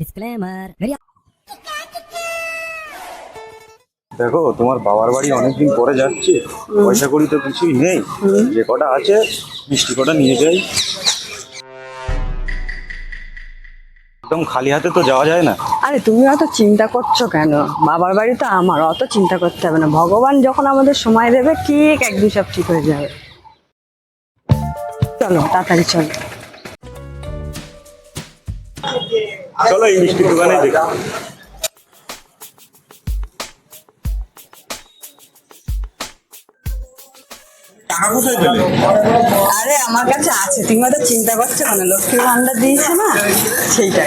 Very দেখো তোমার বাবার বাড়ি অনেকদিন পরে যাচ্ছে। পয়সা করি তো কিছুই নেই। যে কটা আছে মিষ্টি কটা নিয়ে যাই। একদম খালি হাতে তো যাওয়া যায় না। আরে তুমি অত চিন্তা করছ কেন? বাবার বাড়ি তো আমার অত চিন্তা করতে হবে না। ভগবান যখন আমাদের সময় দেবে ঠিক একদিন সব ঠিক হয়ে যাবে। চলো তাড়াতাড়ি চলো। চলো এই মিষ্টি দোকানে দেখি। আরে আমার কাছে আছে। তুমি অত চিন্তা করছ মানে লক্ষ্মীর ভান্ডার দিয়েছে না? সেইটা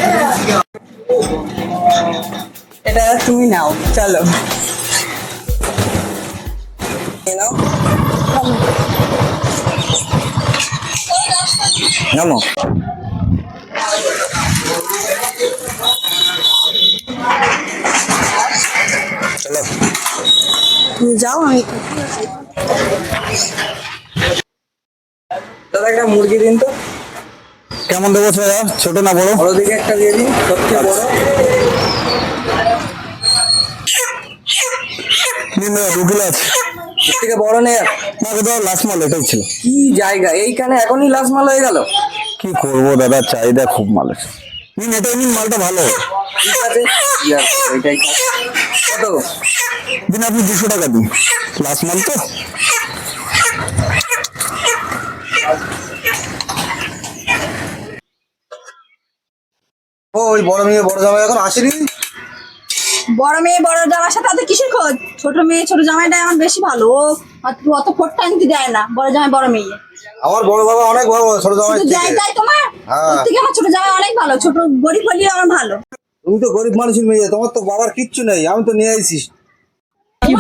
এটা তুমি নাও চলো। এই তুমি যাও আমি দাদা একটা মুরগি দিন তো। কেমন দেবো দাদা ছোট না বড়? বড় দিকে একটা দিয়ে দিন সবচেয়ে বড়। দু কিলো আছে। থেকে বড় নেই আর। না দাদা লাস্ট মাল এটাই ছিল। কি জায়গা? এইখানে এখনই লাস্ট মাল হয়ে গেল? কি করব দাদা? চাহিদা খুব মালের। নিন এটাই নিন মালটা ভালো। ঠিক আছে এটাই কত দিন আপনি দুশো টাকা দিন। লাস্ট মাল তো। ও ওই বড় মেয়ে বড় জামাই এখন আসেনি? বড় মেয়ে বড় জামার সাথে তাদের কিসের খোঁজ? ছোট মেয়ে ছোট জামাইটা আমার বেশি ভালো। ও অত- অত ফোটটা আনতে দেয় না বড় জামাই বড় মেয়ে। আমার বড় বাবা অনেক ভালো ছোট জামাই তাই তোমার হ্যাঁ। থেকে আমার ছোট জামাই অনেক ভালো ছোট গরিব হলেও আমার ভালো। তুমি তো গরিব মানুষের মেয়ে তোমার তো বাবার কিচ্ছু নেই আমি তো নিয়ে আইছি। কি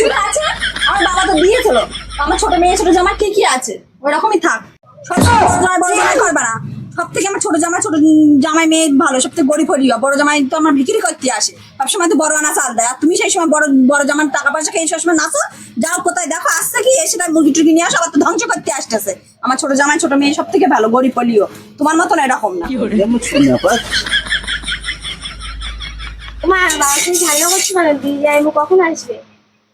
চুল আছে? আমার বাবা তো দিয়েছিল। আমার ছোট মেয়ে ছোট জামাই কি কি আছে? ওরকমই থাক। সব সময় বড় জামাই করবে না। সব থেকে আমার ছোট জামাই ছোট জামাই মেয়ে ভালো সব থেকে গরিব হলিও। বড় জামাই তো আমার বিক্রি করতে আসে। সবসময় তো বড় আনা চাল দেয় আর তুমি সেই সময় বড় বড় জামার টাকা পয়সা খেয়ে সবসময় নাচো? যাও কোথায়? দেখো আসছে কি? এসে তার মুরগি টুরগি নিয়ে আসো আবার তো ধ্বংস করতে আসতেছে। আমার ছোট জামাই ছোট মেয়ে সব থেকে ভালো গরিব হলিও তোমার মতন এরকম না। মা বাবা তুমি ঝামেলা করছ কেন? দিদি কখন আসবে?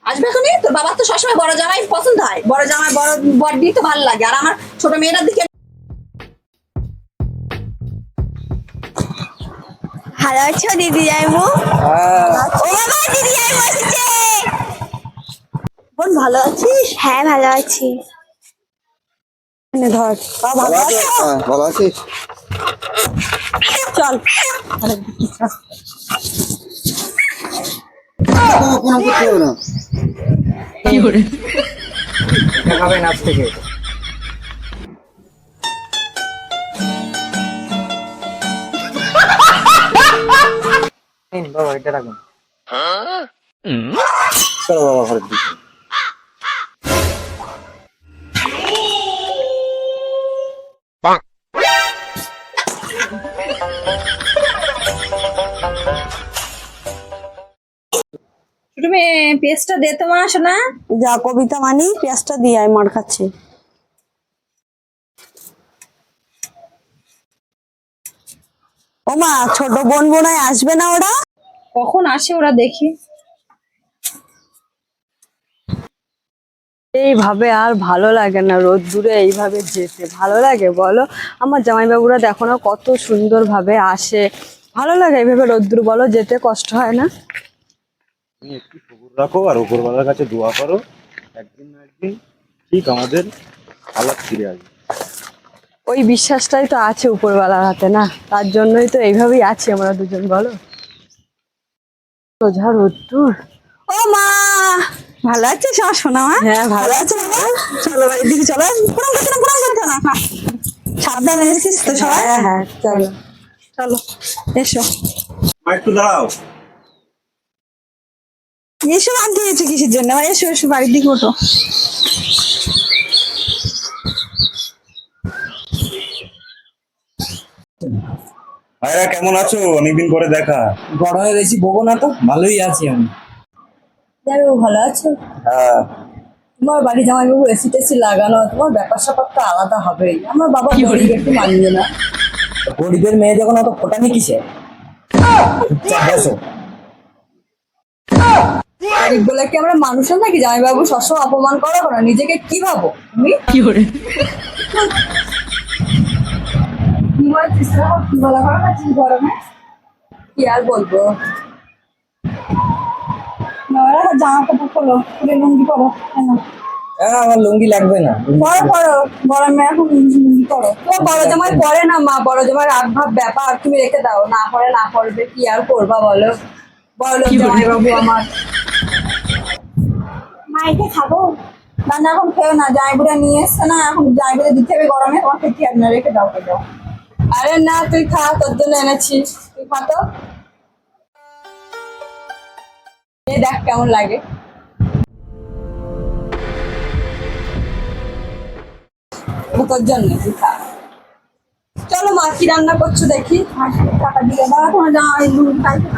আসবে এখনই? তোর বাবার তো সবসময় বড় জামাই পছন্দ হয়। বড় জামাই বড় বড় দিয়ে তো ভালো লাগে। আর আমার ছোট মেয়েটার দিকে ভালো আছো দিদি আইবু ও বাবা দিদি আইবু এসেছে বোন ভালো আছিস? হ্যাঁ ভালো আছি। ধর। ভালো আছো? হ্যাঁ ভালো আছিস চল। কোনো করতে হবে না চলো বাবা ঘরের দিকে। ছোট পেস্টটা দে তোমার শোনা যা কবিতা মানি পেঁয়াজটা দিয়ে আয় মার খাচ্ছে ও মা ছোট বোন বোনায় আসবে না ওরা? কখন আসে ওরা দেখি। এইভাবে আর ভালো লাগে না রোদ দূরে এইভাবে যেতে ভালো লাগে বলো? আমার জামাইবাবুরা দেখো না কত সুন্দর ভাবে আসে। ভালো লাগে এইভাবে রোদ্দুর বলো? যেতে কষ্ট হয় না? তুমি একটু সবুর রাখো আর উপরওয়ালার কাছে দোয়া করো। একদিন না একদিন ঠিক আমাদের হালাত ফিরে আসবে। ওই বিশ্বাসটাই তো আছে উপরওয়ালার হাতে না? তার জন্যই তো এইভাবেই আছি আমরা দুজন বলো? সোজা রোদ্দুর ও মা! ভালো আছিস আমার সোনা মা? হ্যাঁ ভালো। আছে বাবা চলো বাড়ির দিকে চলো। প্রণাম করতে না প্রণাম করতে না। সাবধানে এসেছিস তো সবাই? হ্যাঁ হ্যাঁ চলো। চলো এসো। একটু দাঁড়াও। এসো বাদ দিয়েছ কিসের জন্য? এসো এসো বাড়ির দিকে ওঠো। ভাইরা কেমন আছো? অনেকদিন পরে দেখা। গরমে বেশি বকো না তো। ভালোই আছি আমি। যাও ভালো আছো? হ্যাঁ। তোমার বাড়ি জামাইবাবু এসি টেসি লাগানো তোমার ব্যাপার স্যাপারটা আলাদা হবেই। আমার বাবা গরিব একটু মানিয়ে না গরিবের মেয়ে যখন অত ফোটানি কিসে? বসো। গরিব বলে কি আমরা মানুষের নাকি? জামাইবাবু সবসময় অপমান করো কেন নিজেকে কি ভাবো? তুমি? কি করে? না আর না বড় জামাই না বড় জামাই ব্যাপার তুমি রেখে দাও না পরে না পড়বে কি আর করবা বলো বলো জামাইবাবু আমার খাব রান্না এখন খেও না জামাইবুড়া নিয়ে এসছে না এখন জামাইবুড়া দিতে হবে গরমে তোমার খেতে হবে না রেখে দাও দাও আরে না, তুই খা, তোর জন্য এনেছি। তুই খা তো। দেখ কেমন লাগে। তোর জন্য, তুই খা। চলো মা, কি রান্না করছ দেখি। টাকা দিয়ে দাও তোমার জামাই লুঙ্গি খাইতে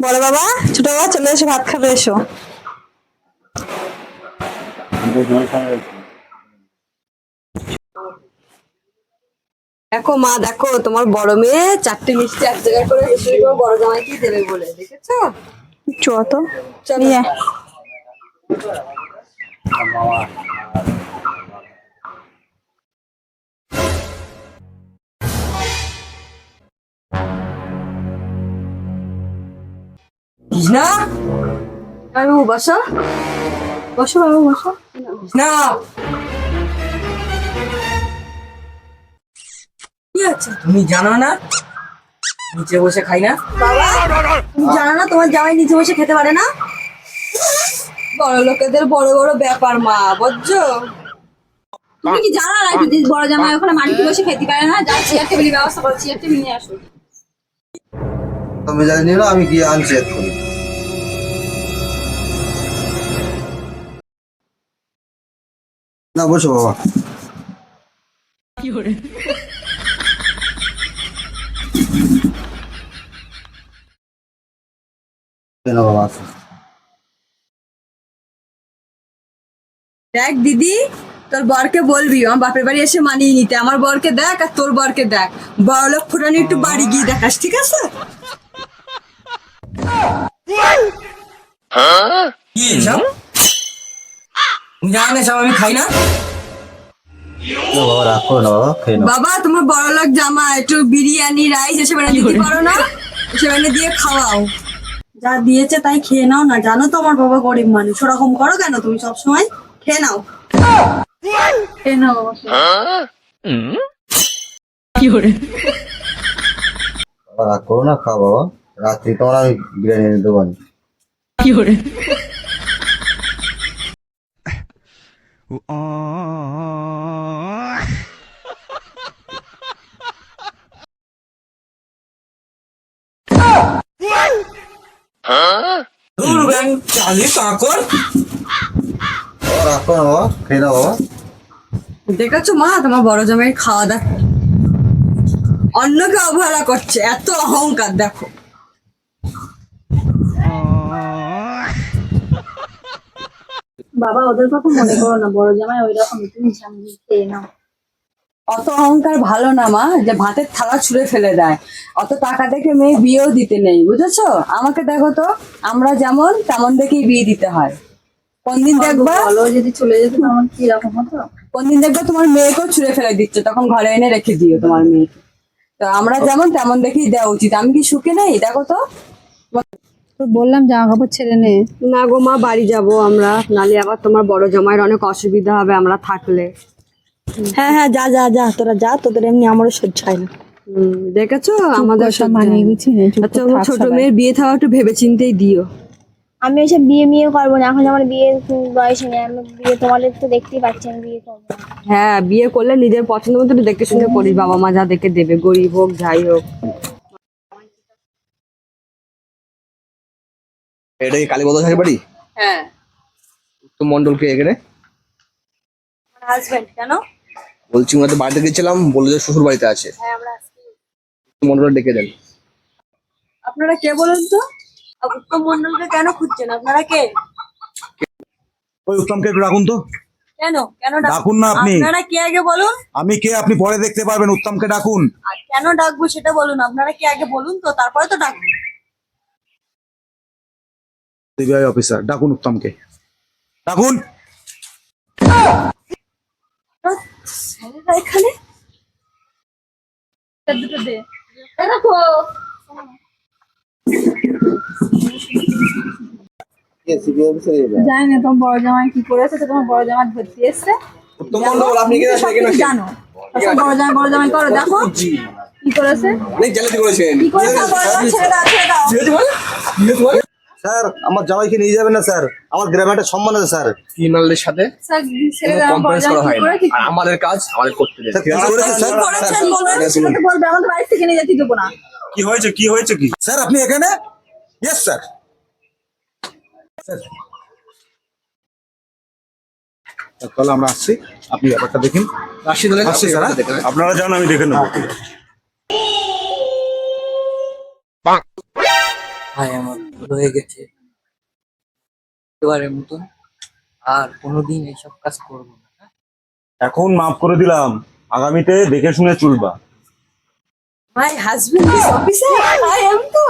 বলো বাবা ছোট বাবা চলে এসো ভাত খাবে এসো। দেখো মা দেখো তোমার বড় মেয়ে চারটে মিষ্টি এক জায়গায় করে রেখে দিল বড় জামাই কি দেবে বলে দেখেছ? চ তো চলো। বসো। বসো বসো। কি আছে? তুমি জানো না? নিচে বসে খাই না। বাবা তুমি জানো না তোমার জামাই নিচে বসে খেতে পারে না? বড় লোকেদের বড় বড় ব্যাপার মা বুঝছ? তুমি কি জানো না যে বড় জামাই ওখানে মাটিতে বসে খেতে পারে না? যা চেয়ার টেবিলের ব্যবস্থা করো চেয়ার টেবিল নিয়ে আসো। তুমি জানি নিল আমি গিয়ে আনছি এক্ষুনি না বসো বাবা। কেন বাবা দেখ দিদি তোর বরকে বলবি আমার বাপের বাড়ি এসে মানিয়ে নিতে। আমার বরকে দেখ আর তোর বরকে দেখ। বড় লোক ফুটানি একটু বাড়ি গিয়ে দেখাস ঠিক আছে? আমি খাই না? বাবা তোমার বড় লোক জামা একটু বিরিয়ানি রাইস এসব এনে দিতে পারো না? এসব এনে দিয়ে খাওয়াও। যা দিয়েছে তাই খেয়ে নাও না। জানো তো আমার বাবা গরিব মানুষ। ওরকম করো কেন তুমি সব সময় খেয়ে নাও। খেয়ে নাও বাবা, খেয়ে রাগ করো না খাও বাবা। রাত্রি তোমার আমি বিরিয়ানি এনে দেবো নি। দূর ব্যাং চালি কাকর বাবা রাগ করো না বাবা খেয়ে নাও বাবা দেখেছ মা? তোমার বড় জামাইয়ের খাওয়া দাওয়া। অন্যকে অবহেলা করছে এত অহংকার দেখো। বাবা ওদের কথা মনে করো না বড় জামাই ওই রকম তুমি ঝামেলি খেয়ে নাও অত অহংকার ভালো না মা যে ভাতের থালা ছুঁড়ে ফেলে দেয়। অত টাকা দেখে মেয়ে বিয়েও দিতে নেই বুঝেছ? আমাকে দেখো তো আমরা যেমন তেমন দেখেই বিয়ে দিতে হয়। কোনদিন দেখবা? যদি চলে যেত তখন কি রকম হতো? কোনদিন দেখবা তোমার মেয়েকেও ছুঁড়ে ফেলে দিচ্ছে তখন ঘরে এনে রেখে দিও তোমার মেয়েকে। তো আমরা যেমন তেমন দেখেই দেওয়া উচিত। আমি কি সুখে নেই? দেখো তো। তো বললাম জামা কাপড় ছেড়ে নে। না গো মা বাড়ি যাব আমরা। নালে আবার তোমার বড় জামাইয়ের অনেক অসুবিধা হবে আমরা থাকলে। হ্যাঁ হ্যাঁ যা যা যা তোরা যা তোদের এমনি আমারও সহ্য হয় না। দেখেছ? আমাদের সব মানিয়ে আচ্ছা ছোট মেয়ের বিয়ে থাওয়া একটু ভেবে চিন্তেই দিও। আমি ওইসব বিয়ে মিয়ে করব না। এখন আমার বিয়ের বয়স নেই। আমি বিয়ে তোমাদের তো দেখতেই পাচ্ছেন বিয়ে করব না। হ্যাঁ বিয়ে করলে নিজের পছন্দ মতো একটু দেখে শুনে করিস। বাবা মা যা দেখে দেবে গরিব হোক যাই হোক। এটা কি কালীপদ শাড়ি বাড়ি? হ্যাঁ। তো মন্ডল কে এখানে? হাজবেন্ড কেন? বলছি ওনাদের বাড়িতে গেছিলাম বলল যে শ্বশুর বাড়িতে আছে। হ্যাঁ আমরা আসছি মন্ডলে ডেকে দেন। আপনারা কে বলুন তো? উত্তম মন্ডলকে কেন খুঁজছেন আপনারা কে? ওই উত্তমকে একটু রাখুন তো। কেন? কেন ডাকুন না আপনি। আপনারা কে আগে বলুন? আমি কে? আপনি পরে দেখতে পারবেন উত্তমকে ডাকুন। আর কেন ডাকবো সেটা বলুন আপনারা কে আগে বলুন তো তারপরে তো ডাকবো। সিবিআই অফিসার ডাকুন উত্তমকে। ডাকুন। এখানে? দুটো দে। জানি না তোমার বড় জামাই কি করেছে তো তোমার বড় জামাই ধরতে এসছে। আপনি কি জানো বড় জামাই বড় জামাই করো দেখো। কি করেছে? অনেক জালাতি করেছেন। কি করেছে? বড় জামাই ছেড়ে দাও ছেড়ে দাও। ঠিক আছে বল ঠিক আছে বল স্যার আমার জামাইকে নিয়ে যাবেন না স্যার। আমার গ্রামে একটা সম্মান আছে স্যার। ক্রিমিনালদের সাথে স্যার ছেড়ে দাও কম্প্রোমাইজ করা হয় কি না। করেছে? আমাদের কাজ আমাদের করতে দেন স্যার কি করেছে বলবে আমাদের বাড়ি থেকে নিয়ে যেতে দেবো না। কি হয়েছে কি হয়েছে কি? স্যার আপনি এখানে? ইয়েস স্যার তাহলে আমরা আসছি। আপনি ব্যাপারটা দেখুন। আসছি স্যার। আপনারা যান আমি দেখে নেব। ভাই আমার ভুল হয়ে গেছে। এবারের মতন আর কোনোদিন এইসব কাজ করব না হ্যাঁ? এখন মাফ করে দিলাম। আগামীতে দেখে শুনে চলবা। My husband is officer I am তো